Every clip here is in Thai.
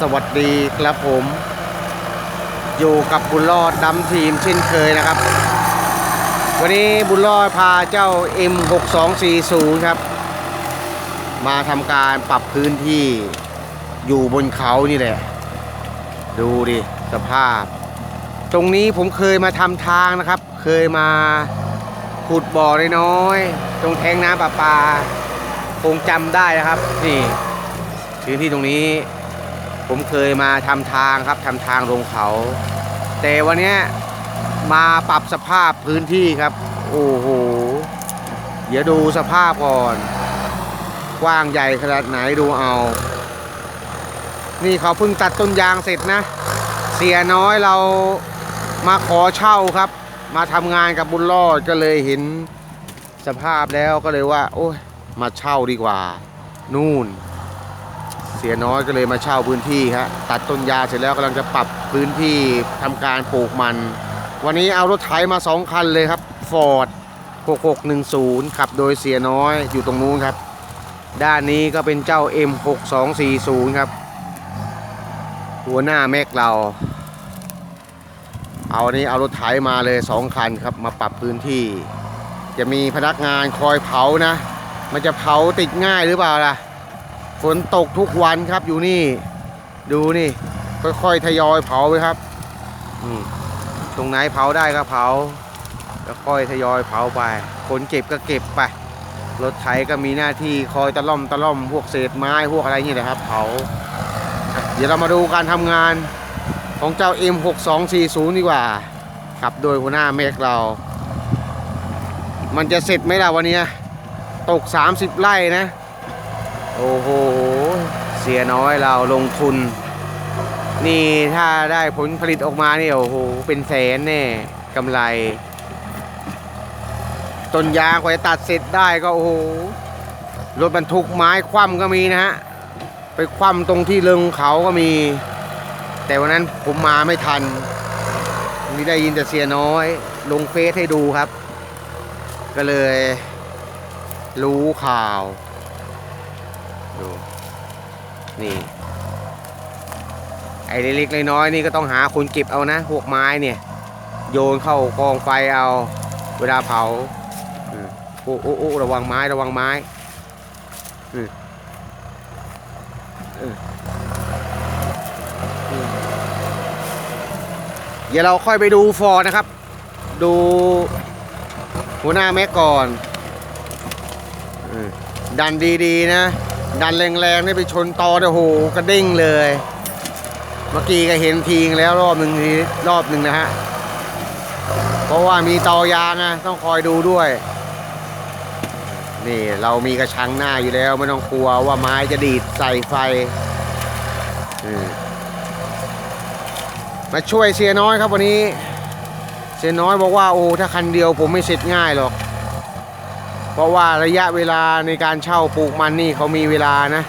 สวัสดีครับผม อยู่กับบุญรอดดำทีมเช่นเคยนะครับ วันนี้บุญรอดพาเจ้า M6240 ครับ มาทำการปรับพื้นที่อยู่บนเขานี่แหละ ดูดิ สภาพ ตรงนี้ผมเคยมาทำทางนะครับ เคยมาขุดบ่อน้อยๆตรงแทงน้ำประปา คงจำได้นะครับ นี่พื้นที่ตรงนี้ ผมเคยมาทำทางครับทำทางลงเขา แต่วันนี้มาปรับสภาพพื้นที่ครับ โอ้โห เดี๋ยวดูสภาพก่อน กว้างใหญ่ขนาดไหนดูเอา นี่เขาเพิ่งตัดต้นยางเสร็จนะ เสียน้อยเรามาขอเช่าครับ มาทำงานกับบุญรอดก็เลยเห็นสภาพแล้วก็เลยว่า โอ้ยมาเช่าดีกว่า นู่น เสียน้อยก็เลยมาเช่าพื้นที่ฮะตัดต้นยาเสร็จแล้วกำลังจะปรับพื้นที่ทำการปลูกมัน วันนี้เอารถไถมาสองคันเลยครับฟอร์ด6610 ขับโดยเสียน้อยอยู่ตรงนู้นครับ ด้านนี้ก็เป็นเจ้า M6240 ครับ หัวหน้าแม็กเรา เอานี้เอารถไถมาเลยสองคันครับมาปรับพื้นที่ จะมีพนักงานคอยเผานะ มันจะเผาติดง่ายหรือเปล่าล่ะ ฝนตกทุกวันครับอยู่นี่ ดูนี่ ค่อยๆทยอยเผาไปครับอืมตรงไหนเผาได้ก็เผาแล้วค่อยทยอยเผาไปคนเก็บก็เก็บไปรถไถก็มีหน้าที่คอยตะล่อมตะล่อมพวกเศษไม้พวกอะไรนี่แหละครับเผาเดี๋ยวเรามาดูการทำงานของเจ้า M6240 ดีกว่าขับโดยหัวหน้าเมฆเรา มันจะเสร็จไหมล่ะวันนี้ ตก 30 ไร่นะ โอ้โห เสียน้อยเราลงทุน นี่ถ้าได้ผลผลิตออกมาเนี่ยโอ้โหเป็นแสนแน่กำไรต้นยางกว่าจะตัดเสร็จได้ก็โอ้โหรถบรรทุกไม้คว่ำก็มีนะฮะไปคว่ำตรงที่เริงเขาก็มี แต่วันนั้นผมมาไม่ทัน มีได้ยินแต่เสียน้อย ลงเฟซให้ดูครับ ก็เลยรู้ข่าวดู นี่ไอ้เล็กๆน้อยๆนี่ก็ต้องหาคนเก็บเอานะพวกไม้เนี่ย โยนเข้ากองไฟเอา เวลาเผาโอ้โอ้โอ้ระวังไม้ระวังไม้เดี๋ยวเราค่อยไปดูฟอร์นะครับ ดูหัวหน้าแม็กก่อนอดันดีๆนะ ดันแรงๆนี่ไปชนตอเนี่ยโอ้โหกระเด้งเลย เมื่อกี้ก็เห็นทีงแล้วรอบหนึ่งทีรอบหนึ่งนะฮะ เพราะว่ามีตอยางนะต้องคอยดูด้วย นี่เรามีกระชังหน้าอยู่แล้วไม่ต้องกลัวว่าไม้จะดีดใส่ไฟมาช่วยเสียน้อยครับวันนี้ เสียน้อยบอกว่าโอ้ถ้าคันเดียวผมไม่เสร็จง่ายหรอก ราะว่าระยะเวลาในการเช่าปลูกมันนี่เขามีเวลานะ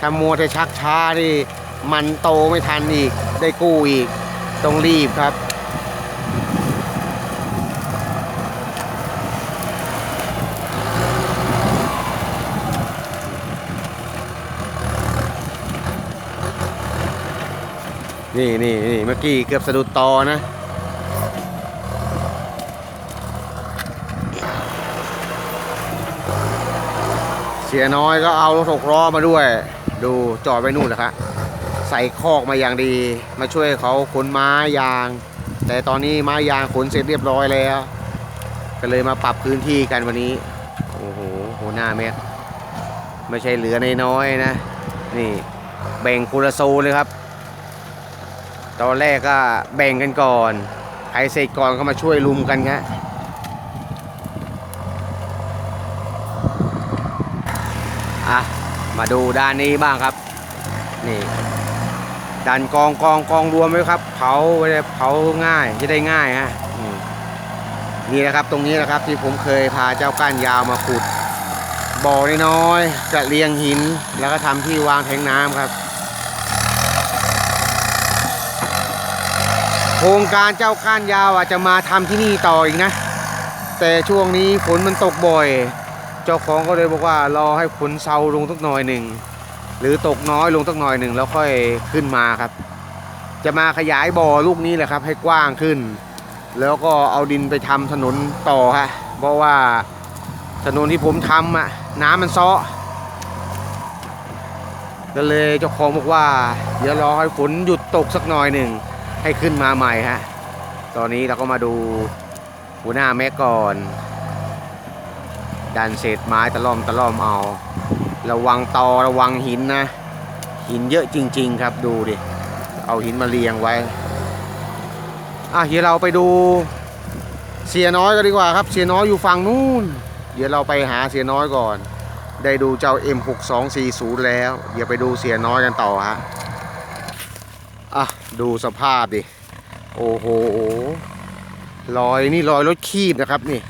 ถ้ามัวแต่ชักช้านี่มันโตไม่ทันอีกได้กู้อีกต้องรีบครับ นี่นี่นี่เมื่อกี้เกือบสะดุดตอนะ สียน้อยก็เอารถหกล้อมาด้วย ดูจอดไว้นู่นแหละครับใส่คอกมาอย่างดี มาช่วยเขาขนไม้ยาง แต่ตอนนี้ไม้ยางขนเสร็จเรียบร้อยแล้ว ก็เลยมาปรับพื้นที่กันวันนี้ โอ้โหโหหน้าเม็ดไม่ใช่เหลือในน้อยนะ นี่แบ่งคูละโซนเลยครับ ตอนแรกก็แบ่งกันก่อนใครเสร็จก่อนก็มาช่วยลุมกันครับ อะ มาดูด้านนี้บ้างครับ นี่ดันกองกองกองรวมไว้ครับ เผาไว้เลยเผาง่ายจะได้ง่ายฮะนี่นะครับตรงนี้นะครับที่ผมเคยพาเจ้าก้านยาวมาขุดบ่อน้อยๆกระเรียงหินแล้วก็ทำที่วางแทงน้ำครับ โครงการเจ้าก้านยาวอาจจะมาทำที่นี่ต่ออีกนะ แต่ช่วงนี้ฝนมันตกบ่อย เจ้าของก็เลยบอกว่ารอให้ฝนเซาลงสักหน่อยหนึ่งหรือตกน้อยลงสักหน่อยหนึ่งแล้วค่อยขึ้นมาครับ จะมาขยายบ่อลูกนี้แหละครับ ให้กว้างขึ้น แล้วก็เอาดินไปทำถนนต่อฮะเพราะว่าถนนที่ผมทำอะน้ำมันซาะก็เลยเจ้าของบอกว่า เดี๋ยวรอให้ฝนหยุดตกสักหน่อยหนึ่งให้ขึ้นมาใหม่ฮะตอนนี้เราก็มาดูหัวหน้าแม่ก่อน ดันเศษไม้ตะล่อมตะล่อมเอา ระวังตอระวังหินนะ หินเยอะจริง ๆ ครับดูดิ เอาหินมาเรียงไว้ อะเดี๋ยวเราไปดูเสียน้อยกันดีกว่าครับ เสียน้อยอยู่ฝั่งนู้น เดี๋ยวเราไปหาเสียน้อยก่อน ได้ดูเจ้า M6240 แล้ว เดี๋ยวไปดูเสียน้อยกันต่อฮะ อะดูสภาพดิ โอ้โห รอยนี่รอยรถคีบนะครับนี่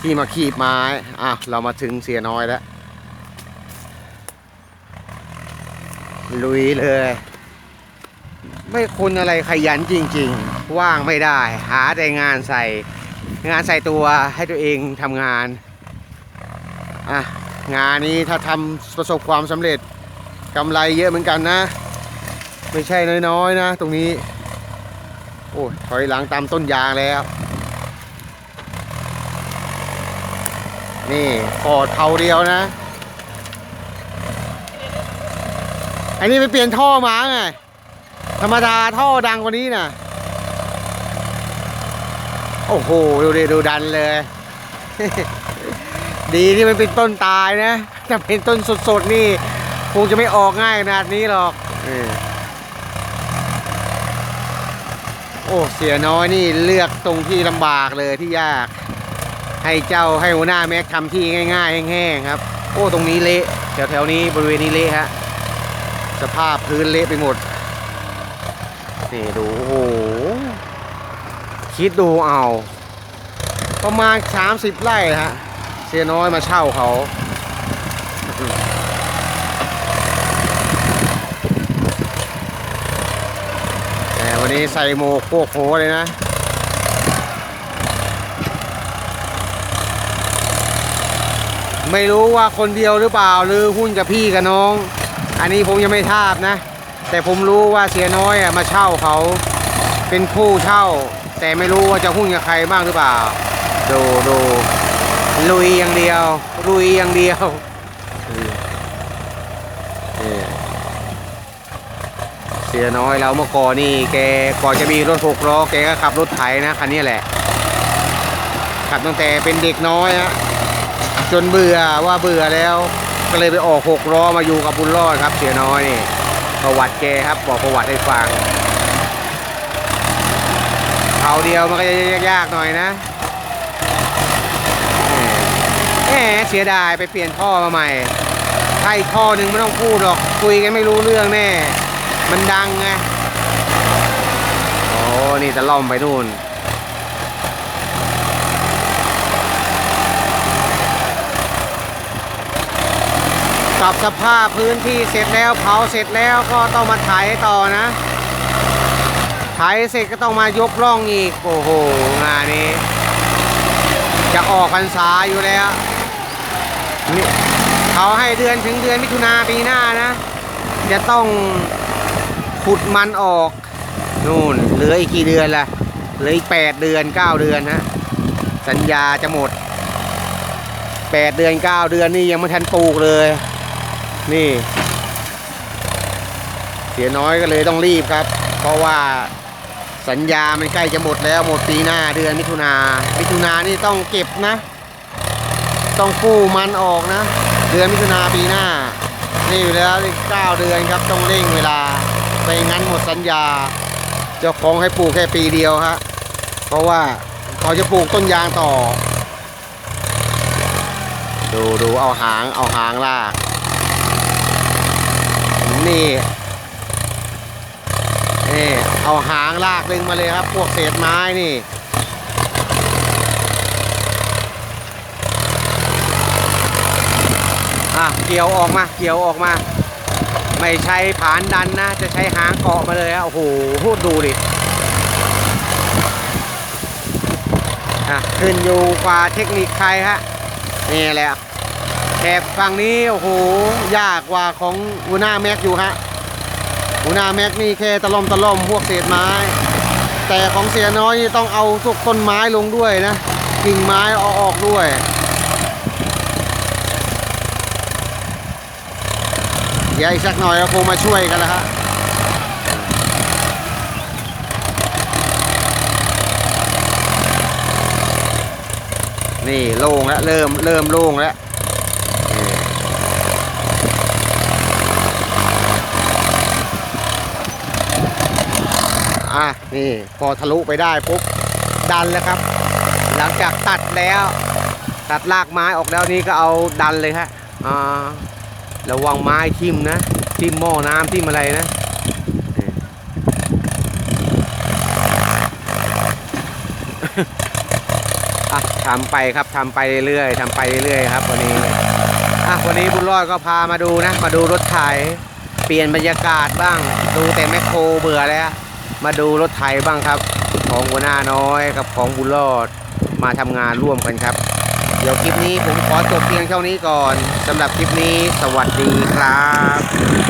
ที่มาคีบไม้ อะ เรามาถึงเสียน้อยแล้ว ลุยเลย ไม่คนอะไรขยันจริงๆ ว่างไม่ได้ หาแต่งานใส่ งานใส่ตัวให้ตัวเองทำงาน อะ งานนี้ถ้าทำประสบความสำเร็จกำไรเยอะเหมือนกันนะ ไม่ใช่น้อยๆนะตรงนี้ โอ้ยถอยหลังตามต้นยางแล้ว นี่ปอดเผาเดียวนะ อันนี้ไปเปลี่ยนท่อมาไง ธรรมดาท่อดังกว่านี้นะโอ้โห ดูดิดูดันเลย ดีที่มันเป็นต้นตายนะถ้าเป็นต้นสดๆนี่คงจะไม่ออกง่ายขนาดนี้หรอกอโอ้ เสียน้อยนี่เลือกตรงที่ลำบากเลยที่ยาก ให้เจ้าให้หัวหน้าแม็กทำที่ง่าย ๆ แห้งๆครับ โอ้ตรงนี้เละแถวๆนี้บริเวณนี้เละฮะสภาพพื้นเละไปหมดนี่ดูโอ้โหคิดดูเอา ประมาณ 30 ไร่ฮะเสียน้อยมาเช่าเขาแต่วันนี้ใส่โมกโคกโผเลยนะ ไม่รู้ว่าคนเดียวหรือเปล่าหรือหุ้นกับพี่กับน้อง อันนี้ผมยังไม่ทราบนะ แต่ผมรู้ว่าเสียน้อยอะมาเช่าเขาเป็นผู้เช่า แต่ไม่รู้ว่าจะหุ้นกับใครบ้างหรือเปล่า ดูดูลุยอย่างเดียวลุยอย่างเดียวเสียน้อยแล้วเมื่อก่อนนี่แกก่อนจะมีรถหกล้อแกก็ขับรถไถนะคันนี้แหละขับตั้งแต่เป็นเด็กน้อยฮะ จนเบื่อว่าเบื่อแล้ว ก็เลยไปออกหกล้อมาอยู่กับบุญรอดครับ เสียน้อยนี่ประวัติแกครับบอกประวัติให้ฟังเขาเดียวมันก็จะยากๆหน่อยนะแหมเสียดายไปเปลี่ยนท่อมาใหม่ถ้าอีกท่อหนึ่งไม่ต้องพูดหรอกคุยกันไม่รู้เรื่องแน่ มันดังไงโอ้นี่จะล่อมไปนู่น ปรับสภาพพื้นที่เสร็จแล้วเผาเสร็จแล้วก็ต้องมาไถต่อนะไถเสร็จก็ต้องมายกร่องอีก โอ้โหงานนี้ จะออกพรรษาอยู่แล้วนี่เขาให้เดือนถึงเดือนมิถุนาปีหน้านะ จะต้องขุดมันออกนู่นเหลืออีกกี่เดือนละเหลืออีกแปดเดือนเก้าเดือนฮะสัญญาจะหมดแปดเดือนเก้าเดือนนี่ยังไม่ทันปลูกเลย นี่ เสียน้อยก็เลยต้องรีบครับ เพราะว่าสัญญามันใกล้จะหมดแล้วหมดปีหน้าเดือนมิถุนามิถุนานี่ต้องเก็บนะ ต้องกู้มันออกนะ เดือนมิถุนาปีหน้า นี่อยู่แล้วเก้าเดือนครับต้องเร่งเวลาไม่งั้นหมดสัญญาเจ้าของให้ปลูกแค่ปีเดียวฮะเพราะว่าเขาจะปลูกต้นยางต่อ ดูดูเอาหางเอาหางลาก นี่นี่เอาหางลากดึงมาเลยครับ พวกเศษไม้นี่อะเกี่ยวออกมาเกี่ยวออกมา ไม่ใช้ผานดันนะ จะใช้หางเกาะมาเลยฮะโอ้โหพูดดูดิอะขึ้นอยู่กว่าเทคนิคใครฮะนี่แหละ แถบฝั่งนี้โอ้โหยากกว่าของอูน่าแม็กอยู่ฮะอูน่าแม็กนี่แค่ตะล่อมตะล่อมพวกเศษไม้ แต่ของเสียน้อยต้องเอาทุกต้นไม้ลงด้วยนะกิ่งไม้เอาออกด้วยเดี๋ยวอีกสักหน่อยเราคงมาช่วยกันแล้วฮะนี่โล่งแล้วเริ่มเริ่มโล่งแล้ว อะนี่ พอทะลุไปได้ปุ๊บดันแล้วครับ หลังจากตัดแล้ว ตัดรากไม้ออกแล้วนี่ก็เอาดันเลยฮะอ่าระวังไม้ทิ่มนะทิ่มหม้อน้ำทิ่มอะไรนะอะทำไปครับทำไปเรื่อยๆทำไปเรื่อยๆครับ วันนี้อะวันนี้บุญรอดก็พามาดูนะ มาดูรถไถเปลี่ยนบรรยากาศบ้าง ดูแต่แมคโครเบื่อแล้ว มาดูรถไถบ้างครับ ของหัวหน้าน้อยกับของบุญรอดมาทำงานร่วมกันครับ เดี๋ยวคลิปนี้ผมขอจบเพียงเท่านี้ก่อนสำหรับคลิปนี้สวัสดีครับ